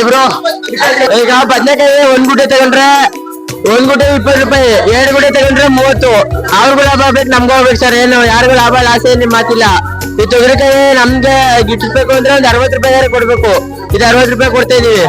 ಈಗ ಬದನೆಕಾಯಿ ಒಂದ್ ಗುಡ್ಡೆ ತಗೊಂಡ್ರೆ, ಒಂದ್ ಗುಡ್ಡೆ ಇಪ್ಪತ್ ರೂಪಾಯಿ, ಎರಡು ಗುಡ್ಡೆ ತಗೊಂಡ್ರೆ ಮೂವತ್ತು. ಅವ್ರಿಗೂ ಲಾಭ ಆಗ್ಬೇಕು, ನಮ್ಗೂ ಆಗ್ಬೇಕು ಸರ್ ಏನು, ಯಾರಿಗೂ ಲಾಭ, ಲಾಸ್ ಏನ್ ನಿಮ್ ಮಾತಿಲ್ಲ. ಈ ತೊಗರಿಕಾಯಿ ನಮ್ಗೆ ಗಿಟ್ಟಿಸ್ಬೇಕು ಅಂದ್ರೆ ಒಂದ್ ಅರವತ್ ರೂಪಾಯಿ ಕೊಡ್ಬೇಕು. ಇದು ಅರವತ್ ರೂಪಾಯಿ ಕೊಡ್ತಾ ಇದೀವಿ.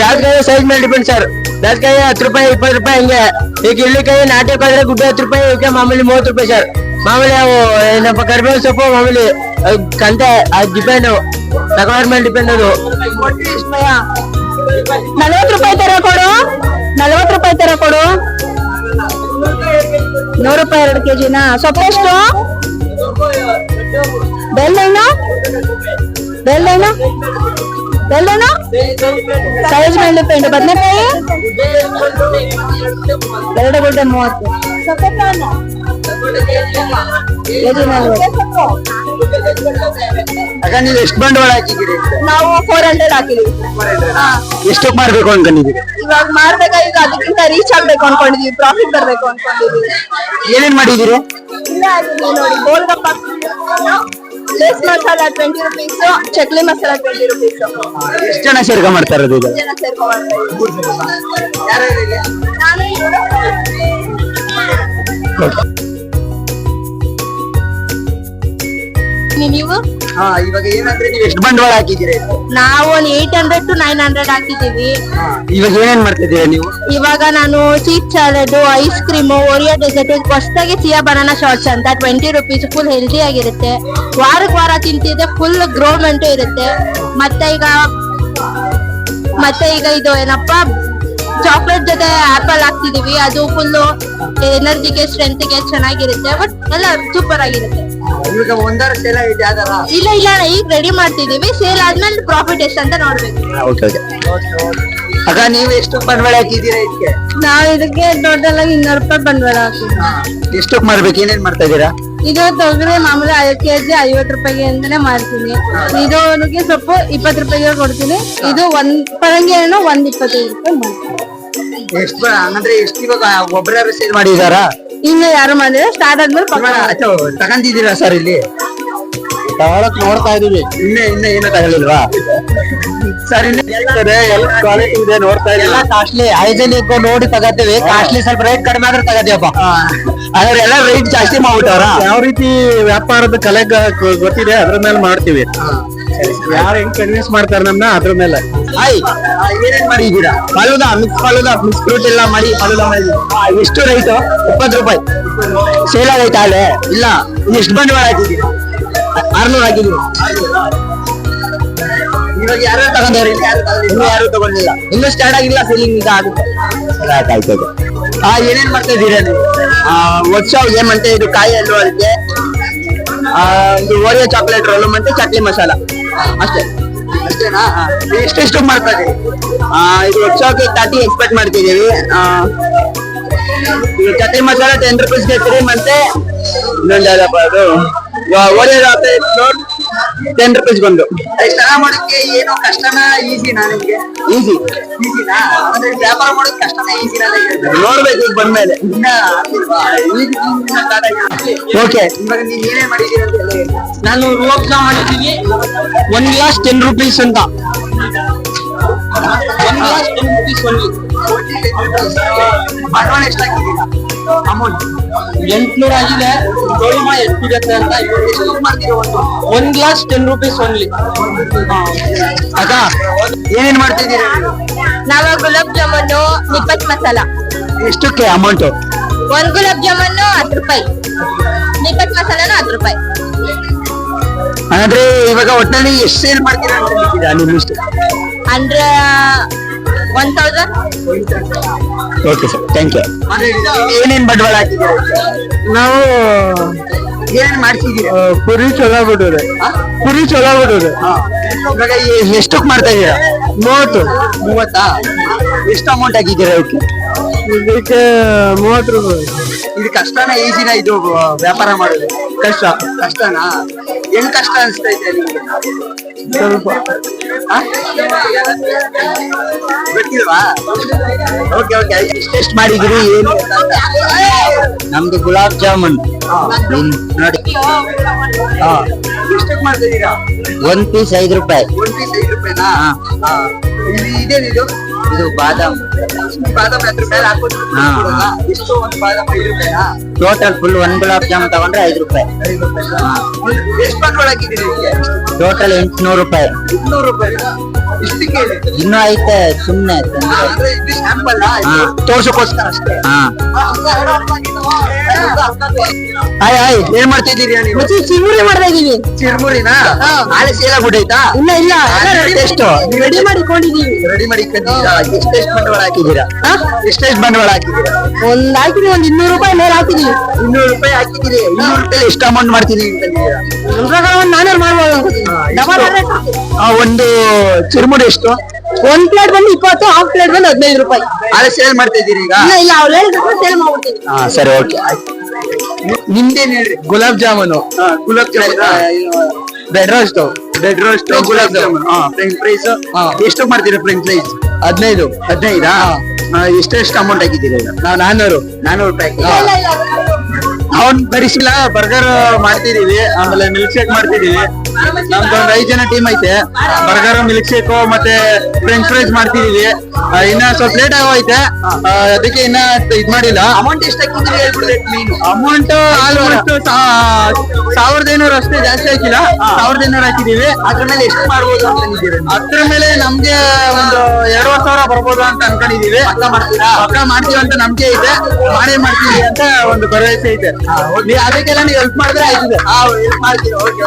ಬ್ಯಾಸ್ಕಾಯಿ ಸೈಜ್ ಮೇಲೆ ಡಿಪೆಂಡ್ ಸರ್ ಬ್ಯಾಸ್ಕಾಯಿ ಹತ್ತು ರೂಪಾಯಿ, ಇಪ್ಪತ್ತು ರೂಪಾಯಿ, ಹಂಗೆ. ಈಗ ಇಳ್ಳಿಕಾಯಿ ನಾಟಿ ಆದ್ರೆ ಗುಡ್ಡೆ ಹತ್ತು ರೂಪಾಯಿ ಮಾಮೂಲಿ ಮೂವತ್ತು ರೂಪಾಯಿ ಸರ್ ಮಾಮೂಲಿ ಅವು ಏನಪ್ಪ ಕರಿಬೇವು ಸೊಪ್ಪು ಮಾಮೂಲಿ ಕಂತೆ ಅದು ಡಿಪೆಂಡ್ ತಗೊಳ್ಳೋರ್ ಮೇಲೆ ಡಿಪೆಂಡ್ ಅದು. ನಲ್ವತ್ ರೂಪಾಯಿ ತರ ಕೊಡು. ನಲ್ವತ್ ರೂಪಾಯಿ ತರ ಕೊಡು. ನೂರು ರೂಪಾಯಿ ಎರಡು ಕೆಜಿನ ಸೊಪ್ಪು ಎಷ್ಟು? ಬೆಲ್ಲೆಣ್ಣು ಬೆಲ್ಲೆಣ್ಣು ಬೆಲ್ಲೆಣ್ಣು ಸೈಜ್ ಮೇಲೆ ಡಿಪೆಂಡ್ ಬದನೆಕಾಯಿ? ಎರಡು ಗುಡ್ಡೆ ಮೂವತ್ತು. ನಲ್ವತ್ತು ಅಕ್ಕ ನೀವು ಎಷ್ಟು ಬಂಡವಾಳ ಹಾಕಿದ್ದೀರಿ? ನಾವು ಫೋರ್ ಹಂಡ್ರೆಡ್ ಹಾಕಿದೀವಿ ಎಷ್ಟಕ್ಕೆ ಮಾರ್ಬೇಕು ಅನ್ಕೊಂಡಿದ್ದೀರಿ ಇವಾಗ ಮಾಡ್ಬೇಕಾಗಿತ್ತು ಅದಕ್ಕಿಂತ ರೀಚ್ ಆಗ್ಬೇಕು ಅನ್ಕೊಂಡಿದೀವಿ ಪ್ರಾಫಿಟ್ ಬರ್ಬೇಕು ಅನ್ಕೊಂಡಿದೀವಿ. ಏನೇನ್ ಮಾಡಿದ್ದೀರಿ? ಇಲ್ಲೇ ಆಗಿದೆ ನೋಡಿ golgappa. Lay's masala twenty rupees chakli masala twenty rupees ಎಷ್ಟು ಜನ ಸೇರ್ಕ ಮಾಡ್ತಾ ಇರೋದು ಇದು ಜನ ನೀವು? ಹಾ ಇವಾಗ ಏನಂದ್ರೆ ನೀವು ಎಷ್ಟು ಬಂಡವಾಳ ಹಾಕಿದ್ದೀರಿ? ನಾವು ಒಂದ್ eight hundred to nine hundred ಹಾಕಿದೀವಿ ಇವಾಗ ಏನೇನ್ ಮಾಡ್ತಿದ್ದೀರಾ ನೀವು? ಇವಾಗ ನಾನು cheap ಚಾಲೆಡ್ ice cream Oreo dessert ಹೊಸದಾಗಿ ಸಿಯಾ ಬನಾನಾ ಶಾರ್ಟ್ಸ್ ಅಂತ ಟ್ವೆಂಟಿ ರುಪೀಸ್ ಫುಲ್ ಹೆಲ್ದಿ ಆಗಿರುತ್ತೆ. ವಾರಕ್ಕೆ ವಾರ ತಿಂತಿದ್ರೆ ಫುಲ್ ಗ್ರೋಮೆಂಟ್ ಇರುತ್ತೆ. ಮತ್ತೆ ಈಗ ಮತ್ತೆ ಈಗ ಇದು ಏನಪ್ಪಾ? ಚಾಕ್ಲೇಟ್ ಜೊತೆ ಆಪಲ್ ಹಾಕ್ತಿದೀವಿ ಅದು ಫುಲ್ ಎನರ್ಜಿಗೆ ಸ್ಟ್ರೆಂತ್ಗೆ ಚೆನ್ನಾಗಿರುತ್ತೆ. ಬಟ್ ಎಲ್ಲ ಸೂಪರ್ ಆಗಿರುತ್ತೆ. ಇವಾಗ ಒಂದರ ಸೇಲ್ ಐತೆ ಅದಲ್ಲ ಇಲ್ಲ ಇಲ್ಲ ಅಣ್ಣ, ಈಗ ರೆಡಿ ಮಾಡ್ತಿದೀವಿ ಸೇಲ್ ಆದ್ಮೇಲೆ ಪ್ರಾಫಿಟ್ ಎಷ್ಟು ಅಂತ ನೋಡ್ಬೇಕು. ಓಕೆ ಓಕೆ ಅಕ್ಕ ನೀವು ಎಷ್ಟು ಬಂಡವಾಳ ಹಾಕಿದ್ದೀರಾ ಇದಕ್ಕೆ? ನಾವು ಇದಕ್ಕೆ ಟೋಟಲ್ ಆಗಿ ಇನ್ನೂರು ರೂಪಾಯಿ ಬಂಡವಾಳ ಹಾಕಿದ್ವಿ ಎಷ್ಟಕ್ಕೆ ಮಾರ್ಬೇಕು? ಏನೇನ್ ಮಾಡ್ತಾ ಇದ್ದೀರಾ? ಇದು ತೊಗರಿ ಮಾಮೂಲಿ ಐದು ಕೆಜಿ ಐವತ್ತು ರೂಪಾಯಿಗೆ ಅಂತಾನೆ ಮಾರ್ತೀನಿ. ಇದು ಸ್ವಲ್ಪ ಸೊಪ್ಪು ಇಪ್ಪತ್ತು ರೂಪಾಯಿಗೆ ಕೊಡ್ತೀನಿ. ಇದು ಒಂದ್ ಪರಂಗಿ ಹಣ್ಣು ಒಂದ್ ಇಪ್ಪತ್ತೈದು ರೂಪಾಯಿ ಮಾಡ್ತೀನಿ ಎಷ್ಟು ಅಂದ್ರೆ ಎಷ್ಟು ಇವಾಗ ಒಬ್ಬರ ಸೇಲ್ ಮಾಡಿದಾರಾ? ಇನ್ನು ಯಾರು ಮಾಡಿದ್ರೆ ಸ್ಟಾರ್ಟ್ ಆದ್ಮೇಲೆ ಪಕ್ಕ ತಗೊಂಡಿದ್ದೀರಾ ಸರ್ ಇಲ್ಲಿ? ತಗೊಳಕ್ ನೋಡ್ತಾ ಇದೀವಿ. ಇನ್ನೇ ಇನ್ನೇ ಏನೋ ತಗೊಳ್ಳಿಲ್ವಾ? ಸರ್ ಇನ್ನೇ ಎಲ್ಲ ಕ್ವಾಲಿಟಿ ಇದೆ ನೋಡ್ತಾ ಇದೀವಿ. ಕಾಸ್ಟ್ಲಿ ಹೈಜೆನಿಕ್ ನೋಡಿ ತಗೋತೀವಿ. ಕಾಸ್ಟ್ಲಿ ಸ್ವಲ್ಪ ರೇಟ್ ಕಡಿಮೆ ಆದ್ರೆ ತಗತ್ತೀವಪ್ಪ ಆದ್ರೆ ಎಲ್ಲ ರೇಟ್ ಜಾಸ್ತಿ ಮಾಡ್ಬಿಟ್ಟವ್ರ? ಯಾವ ರೀತಿ ವ್ಯಾಪಾರದ ಕಲೆ ಗೊತ್ತಿದೆ ಅದ್ರ ಮೇಲೆ ಮಾಡ್ತೀವಿ. ಯಾರು ಹೆಂಗ್ ಕನ್ವಿನ್ಸ್ ಮಾಡ್ತಾರೆ ನಮ್ನ ಅದ್ರ ಮೇಲೆ. ಹಾಯ್ ಏನೇನ್ ಮಾಡಿದ್ದೀರಾ falooda mix falooda mix fruit ಎಲ್ಲ ಮಾಡಿ ಫಲೂದಾ ಮಾಡಿದ್ದೀರಾ ಎಷ್ಟು ರೈಟು ಇಪ್ಪತ್ತು ರೂಪಾಯಿ. ಸೇಲ್ ಆಗೈತಾ ಅಲ್ಲೇ? ಇಲ್ಲ. ಎಷ್ಟು ಬಂಡವಾಳ ಹಾಕಿದ್ದೀರಾ ಆರ್ನೂರು ಹಾಕಿದ್ದೀರಾ ಇವಾಗ ಯಾರು ತಗೊಂಡವ್ರಿ? ಇನ್ನು ಯಾರು ತಗೊಂಡಿಲ್ಲ. ಇನ್ನು ಸ್ಟಾರ್ಟ್ ಆಗಿಲ್ಲ ಸೀಲಿಂಗ್ ಈಗ ಆಗುತ್ತೆ. ಆಯ್ತು ಆ ಏನೇನ್ ಮಾಡ್ತಾ ಇದ್ದೀರಾ ನೀವು ವರ್ಷ ಏನ್ ಮತ್ತೆ ಇದು ಕಾಯಿ ಹಣ್ಣು ಅದಕ್ಕೆ ಒಂದು ಓರಿಯೋ ಚಾಕ್ಲೇಟ್ ರೋಲ್ ಮತ್ತೆ ಚಕ್ಲಿ ಮಸಾಲ ಅಷ್ಟೇ. ಅಷ್ಟೇನಾ? ಎಷ್ಟೆಷ್ಟು ಮಾಡ್ತಾ ಇದು ವರ್ಷಕ್ಕೆ ತರ್ಟಿ ಎಕ್ಸ್ಪೆಕ್ಟ್ ಮಾಡ್ತಿದ್ದೀವಿ chakli masala ten rupees free ಮತ್ತೆ ಇನ್ನೊಂದು ಯಾವ್ದಪ್ಪ ಅದು? ಓರಿಯೋ ಟೆನ್ ರುಪೀಸ್ ಬಂದು. ಚೆನ್ನಾಗಿ ಮಾಡೋಕೆ ಏನು ಕಷ್ಟನಾ ಈಸಿನಾ ನಿಮ್ಗೆ. ಈಸಿ ಈಸಿನಾ ಅಂದ್ರೆ ವ್ಯಾಪಾರ ಮಾಡೋಕೆ ಕಷ್ಟನಾ ಈಸಿನಾ ನೋಡ್ಬೇಕು ಈಗ ಬಂದ್ಮೇಲೆ ಓಕೆ ಇವಾಗ ನೀವು ಏನೇನ್ ಅಂತ ಹೇಳಿ. ನಾನು ರೂಪ್ಸ ಮಾಡ್ತೀನಿ ಒನ್ ಗ್ಲಾಸ್ ಟೆನ್ ರುಪೀಸ್ ಅಂತ. One glass ten rupees only ಬಂಡವಾಳ ಎಷ್ಟಾಗಿದ್ದೀರಾ ಅಮೌಂಟ್. ಎಂಟ್ನೂರ ಆಗಿದೆ. ಗೋಳಿಮ ಎಷ್ಟಿರುತ್ತೆ ಅಂತ. ಒಂದು. ಗ್ಲಾಸ್ ಟೆನ್ ರುಪೀಸ್ ಓನ್ಲಿ ಅದ ಏನೇನ್ ಮಾಡ್ತಿದ್ದೀರಾ? ನಾವ ಗುಲಾಬ್ ಜಾಮೂನು ನಿಪ್ಪತ್ ಮಸಾಲ. ಎಷ್ಟಕ್ಕೆ ಅಮೌಂಟ್ ಒಂದ್ ಗುಲಾಬ್ ಜಾಮೂನು ಹತ್ತು ರೂಪಾಯಿ. ನಿಪ್ಪತ್ ಮಸಾಲನ ಹತ್ತು ರೂಪಾಯಿ. ಅಂದ್ರೆ ಇವಾಗ ಒಟ್ಟಿನಲ್ಲಿ ಎಷ್ಟು ಸೇಲ್ ಮಾಡ್ತೀರಾ ಅಂತ ಅಂದ್ರೆ one thousand okay sir thank you ಏನೇನ್ ಬಂಡವಾಳ ಹಾಕಿದ್ದೀರಾ? ನಾವು ಏನು ಮಾಡ್ತಿದ್ದೀರಾ? ಕುರಿ ಚೊಲೋ ಬಿಡೋದು ಕುರಿ ಚೊಲೋ ಬಿಡೋದು ಇವಾಗ ಎಷ್ಟಕ್ಕೆ ಮಾಡ್ತಾ ಇದ್ದೀರಾ ಮೂವತ್ತು. ಮೂವತ್ತಾ? ಎಷ್ಟು ಅಮೌಂಟ್ ಹಾಕಿದ್ದೀರಾ ಇದಕ್ಕೆ? ಇದಕ್ಕೆ ಮೂವತ್ತು ರೂಪಾಯಿ. ಇದು ಕಷ್ಟನಾ? ಈಸಿನಾ ಇದು ವ್ಯಾಪಾರ ಮಾಡೋದು? ಕಷ್ಟ. ಕಷ್ಟನಾ? ಏನು ಕಷ್ಟ ಅನ್ಸ್ತಾ ಇದೆ ನಿಮ್ಗೆ? ಸ್ವಲ್ಪ. ಓಕೆ ಓಕೆ ಟೆಸ್ಟ್ ಮಾಡಿದಿರಿ ಏನು? ನಮ್ದು ಗುಲಾಬ್ ಜಾಮೂನ್. ನೋಡಿ. ಹಾ. ಎಷ್ಟಕ್ಕೆ ಮಾಡ್ತಿದ್ದೀರಾ ಒಂದ್ ಪೀಸ್ ಐದು ರೂಪಾಯಿ. ಒಂದ್ ಪೀಸ್ ಐದು ರೂಪಾಯಿನಾ? ಇದೇನಿದು? ಇದು ಬಾದಾಮ್. ಟೋಟಲ್ ಫುಲ್ ಒಂದ್ ಗುಲಾಬ್ ಜಾಮ್ ತಗೊಂಡ್ರೆ ಐದು ರೂಪಾಯಿ. ಟೋಟಲ್ ಎಂಟುನೂರು ರೂಪಾಯಿ. ಇನ್ನೂ ಐತೆ ಸುಮ್ನೆ ತೋರ್ಸೋಕೋಸ್ಕರ. ತೋರ್ಸಕ್ಕೋಸ್ಕರ ಅಷ್ಟೇ. ಹಾಯ್ ಹಾಯ್ ಏನ್ ಮಾಡ್ತಿದ್ದೀರಿ ಮತ್ತೆ ಚಿರುಮುರಿ ಮಾಡ್ತಾ ಇದೀವಿ. ಚಿರ್ಮುರಿನಾ ನಾಳೆ ಸೇಲ್ ಆಗ್ಬಿಟ್ಟೈತಾ ಇಲ್ಲ ಇಲ್ಲ. ಎಷ್ಟು ರೆಡಿ ಮಾಡಿಕೊಂಡಿದೀವಿ ರೆಡಿ ಮಾಡಿ ಇಟ್ಕೊಂಡಿದ್ದೀರಾ? ಎಷ್ಟೆಷ್ಟು ಬಂಡವಾಳ ಹಾಕಿದ್ದೀರಾ? ಎಷ್ಟೆಷ್ಟು ಬಂಡವಾಳ ಹಾಕಿದ್ದೀರಾ? ಒಂದ್ ಹಾಕಿದೀವಿ ಒಂದ್ ಇನ್ನೂರು ರೂಪಾಯಿ ಮೇಲೆ ಹಾಕಿದೀವಿ ಇನ್ನೂರು ರೂಪಾಯಿ ಹಾಕಿದ್ದೀರಿ. ಇನ್ನೂರು ರೂಪಾಯಿ ಎಷ್ಟು ಅಮೌಂಟ್? ನಮ್ ಪ್ರಕಾರ ಒಂದ್ ನಾನೂರು ಮಾಡ್ಬೋದು. ಡಬಲ್ ಆ, ಒಂದು ಚಿರುಮುರಿ ಎಷ್ಟು? ಒಂದ್ ಪ್ಲೇಟ್ ಬಂದು ಇಪ್ಪತ್ತು ಹಾಫ್ ಪ್ಲೇಟ್ ಬಂದು ಹದಿನೈದು ರೂಪಾಯಿ. ಅದೇ ಸೇಲ್ ಮಾಡ್ತಾ ಇದ್ದೀರಿ ಈಗ? ಇಲ್ಲ ಇಲ್ಲ ಅವ್ರು ಹೇಳಿದ್ರೆ ಸೇಲ್ ಮಾಡ್ಬಿಡ್ತೀವಿ ಹಾ ಸರಿ ಓಕೆ ನಿಮ್ದೇನ್ ಹೇಳ್ರಿ? Gulab jamun. Gulab jamun. Bread roast bread roast gulab jamun. Price fries ಎಷ್ಟು ಮಾಡ್ತೀರಾ ಫ್ರೆಂಚ್ ಪ್ರೈಸ್ ಹದಿನೈದು. ಹದಿನೈದಾ? ಎಷ್ಟೆಷ್ಟು ಅಮೌಂಟ್ ಹಾಕಿದ್ದೀರಿ ಈಗ? ನಾವು ನಾನ್ನೂರು ನಾನೂರು ರೂಪಾಯಿ ಇಲ್ಲ ಇಲ್ಲ ಅವ್ನ್ ಬರಿಸಿಲ್ಲ ಬರ್ಗರ್ ಮಾಡ್ತಿದೀವಿ ಆಮೇಲೆ ಮಿಲ್ಕ್ ಶೇಕ್ ಮಾಡ್ತಿದೀವಿ ನಮ್ದು ಒಂದ್ ಐದ್ ಜನ ಟೀಮ್ ಐತೆ. ಬರ್ಗರ್ ಮಿಲ್ಕ್ ಶೇಕ್ ಮತ್ತೆ ಫ್ರೆಂಚ್ ಫ್ರೈಸ್ ಮಾಡ್ತಿದೀವಿ. ಇನ್ನ ಸ್ವಲ್ಪ ಲೇಟ್ ಆಗೋಯ್ತೆ ಅದಕ್ಕೆ ಇನ್ನ ಇದ್ ಮಾಡಿಲ್ಲ. ಅಮೌಂಟ್ ಎಷ್ಟು ಹಾಕಿದ್ದೀರಿ ಹೇಳ್ಬಿಡ್ಬೇಕು ನೀನು ಅಮೌಂಟ್ ಆಲ್ಮೋಸ್ಟ್ ಸಾವಿರದ ಐನೂರು ಅಷ್ಟೇ ಜಾಸ್ತಿ ಹಾಕಿಲ್ಲ. ಸಾವಿರದ ಐನೂರು ಹಾಕಿದೀವಿ. ಅದ್ರ ಮೇಲೆ ಎಷ್ಟು ಮಾಡ್ಬೋದು ಅಂತ? ಅದ್ರ ಮೇಲೆ ನಮ್ಗೆ ಒಂದು ಎರಡುವರೆ ಸಾವಿರ ಬರ್ಬೋದು ಅಂತ ಅನ್ಕೊಂಡಿದೀವಿ ಪಕ್ಕ ಮಾಡ್ತೀರಾ? ಪಕ್ಕ ಮಾಡ್ತೀವಿ ಅಂತ ನಂಬಿಕೆ ಐತೆ ಮಾಡೇ ಮಾಡ್ತೀವಿ ಅಂತ ಒಂದು ಭರವಸೆ ಐತೆ ನೀವು ಅದಕ್ಕೆಲ್ಲ ನೀವು ಹೆಲ್ಪ್ ಮಾಡಿದ್ರೆ ಆಯ್ತದೆ. ಹಾ ಮಾಡ್ತೀವಿ. ಓಕೆ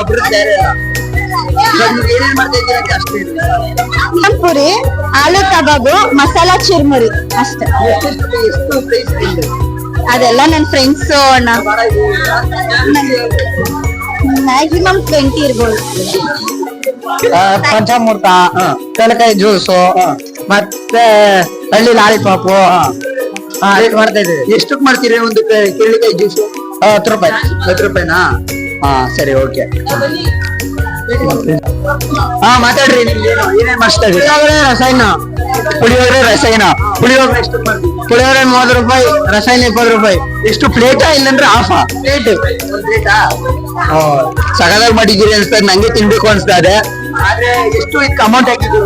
ಒಬ್ರು. ಪುರಿ ಆಲೂ ಕಬಾಬು ಮಸಾಲಾ ಚುರ್ಮುರಿ ಅಷ್ಟೇ. ಅದೆಲ್ಲ ನನ್ನ ಫ್ರೆಂಡ್ಸ್ ಮ್ಯಾಕ್ಸಿಮಮ್ ಟ್ವೆಂಟಿ ಇರ್ಬೋದು. ಪಂಚಾಮೃತ ಕಲಕಾಯಿ ಜ್ಯೂಸು ಮತ್ತೆ ಹಳ್ಳಿ ಲಾಲಿಪಾಪು ಮಾಡ್ತಾ ಇದ್ದೀವಿ ಎಷ್ಟಕ್ಕೆ ಮಾಡ್ತೀರಿ ಒಂದು ಕೆ- ಜ್ಯೂಸು ಜ್ಯೂಸ್ ಹತ್ತು ರೂಪಾಯಿ. ಹತ್ತು ರೂಪಾಯಿನಾ? ಹಾ ಸರಿ ಓಕೆ ಹಾ ಮಾತಾಡ್ರಿ ಏನೇನ್ ಪುಳಿಯೋಗರೆ ರಸಾಯನ. ಪುಳಿಯೋಗರೆ ರಸಾಯನ. ಪುಳಿಯೋಗರೆ ಎಷ್ಟು ಪುಳಿಯೋಗರೆ ಮೂವತ್ತು ರೂಪಾಯಿ ರಸಾಯನ ಇಪ್ಪತ್ತು ರೂಪಾಯಿ. ಎಷ್ಟು ಪ್ಲೇಟಾ ಇಲ್ಲಂದ್ರೆ ಆಫಾ ಪ್ಲೇಟ್ ಸಗದಾಗ ಮಾಡಿದ್ದೀರಿ ಅನ್ಸ್ತದೆ ನಂಗೆ ತಿನ್ಬೇಕು ಅನ್ಸ್ತಾ ಇದೆ. ಆದ್ರೆ ಎಷ್ಟು ಇದಕ್ಕೆ ಅಮೌಂಟ್ ಹಾಕಿದ್ರು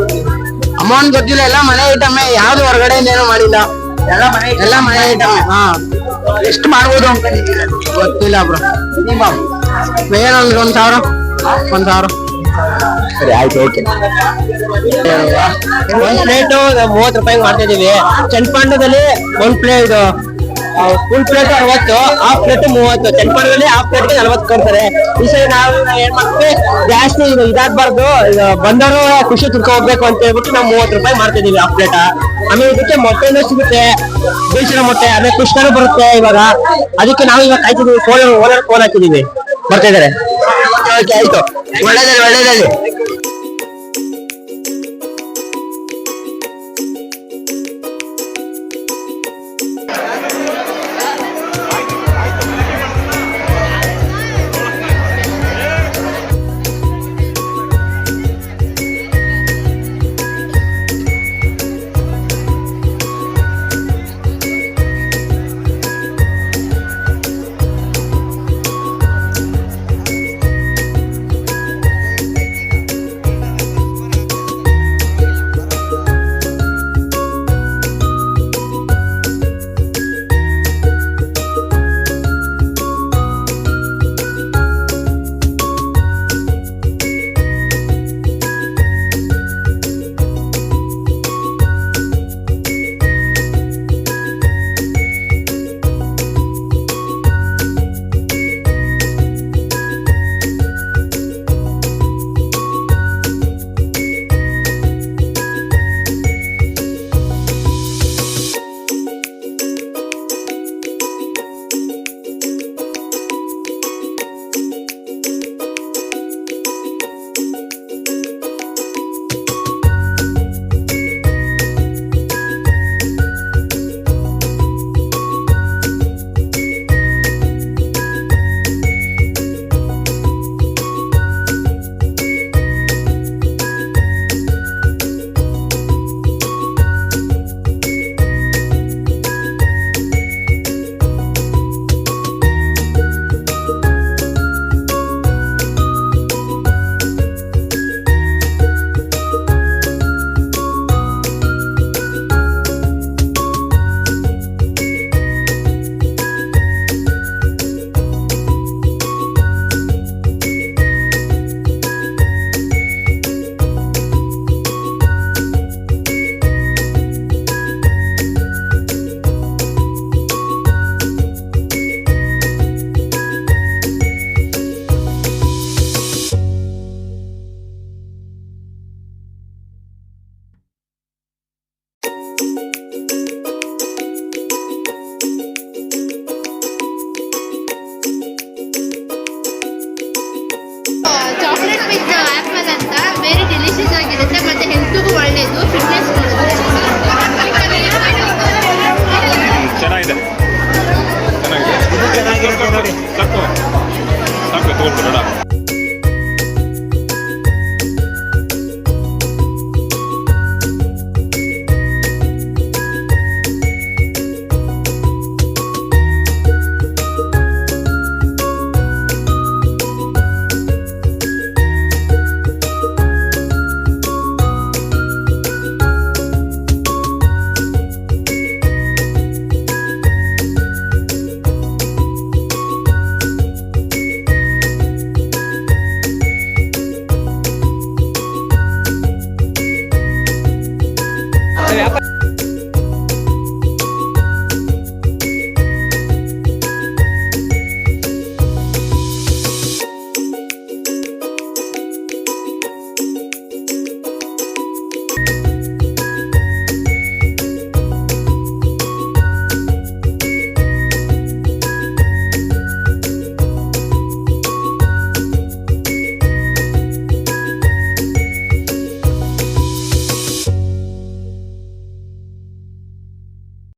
ಅಮೌಂಟ್ ಗೊತ್ತಿಲ್ಲ ಎಲ್ಲ ಮನೆ ಐಟಮ್. ಯಾವ್ದು ಹೊರಗಡೆ ಏನು ಮಾಡಿಲ್ಲ. ಎಲ್ಲ ಮನೆ ಎಲ್ಲ ಮನೆ ಐಟಮ್ ಹಾ. ಎಷ್ಟು ಮಾಡ್ಬೋದು ಅಂತ ಗೊತ್ತಿಲ್ಲ ಬ್ರೋ. ಮಿನಿಮಮ್ ಏನೊಂದು ಒಂದ್ ಸಾವಿರ? ಒಂದ್ ಸಾವಿರ. ಸರಿ ಆಯ್ತು ಓಕೆ. ಒಂದ್ ಪ್ಲೇಟ್ ಮೂವತ್ತು ರೂಪಾಯಿ ಮಾಡ್ತಿದ್ದೀವಿ ಚನ್ಪಾಂಡದಲ್ಲಿ ಒಂದ್ ಪ್ಲೇಟ್ ಇದು ಫುಲ್ ಪ್ಲೇಟ್ ಅರವತ್ತು ಹಾಫ್ ಪ್ಲೇಟ್ ಮೂವತ್ತು. ಚನ್ಪಾಂಡದಲ್ಲಿ ಹಾಫ್ ಪ್ಲೇಟ್ ನಲ್ವತ್ತು ಕೊಡ್ತಾರೆ ಈ ಸರಿ ನಾವು ಏನ್ ಮಾಡ್ತೀವಿ? ಜಾಸ್ತಿ ಇದು ಇದಾಗ್ಬಾರ್ದು. ಇದು ಬಂದವರು ಖುಷಿ ತಿನ್ಕೊ ಹೋಗ್ಬೇಕು ಅಂತ ಹೇಳ್ಬಿಟ್ಟು ನಾವು ಮೂವತ್ತು ರೂಪಾಯಿ ಮಾಡ್ತಿದ್ದೀವಿ ಹಾಫ್ ಪ್ಲೇಟ್ ಆಮೇಲೆ ಇದಕ್ಕೆ ಮೊಟ್ಟೆನೂ ಸಿಗುತ್ತೆ. ಬೇಯಿಸಿರೋ ಮೊಟ್ಟೆ ಆಮೇಲೆ ಕೃಷ್ಣನೂ ಬರುತ್ತೆ ಇವಾಗ. ಅದಕ್ಕೆ ನಾವು ಇವಾಗ ಕಾಯ್ತಿದೀವಿ ಫೋನ್ ಓನರ್ ಫೋನ್ ಹಾಕಿದೀವಿ ಬರ್ತಾ ಆಯ್ತು. ಒಳ್ಳೇದಲ್ಲಿ ಒಳ್ಳೇದಲ್ಲಿ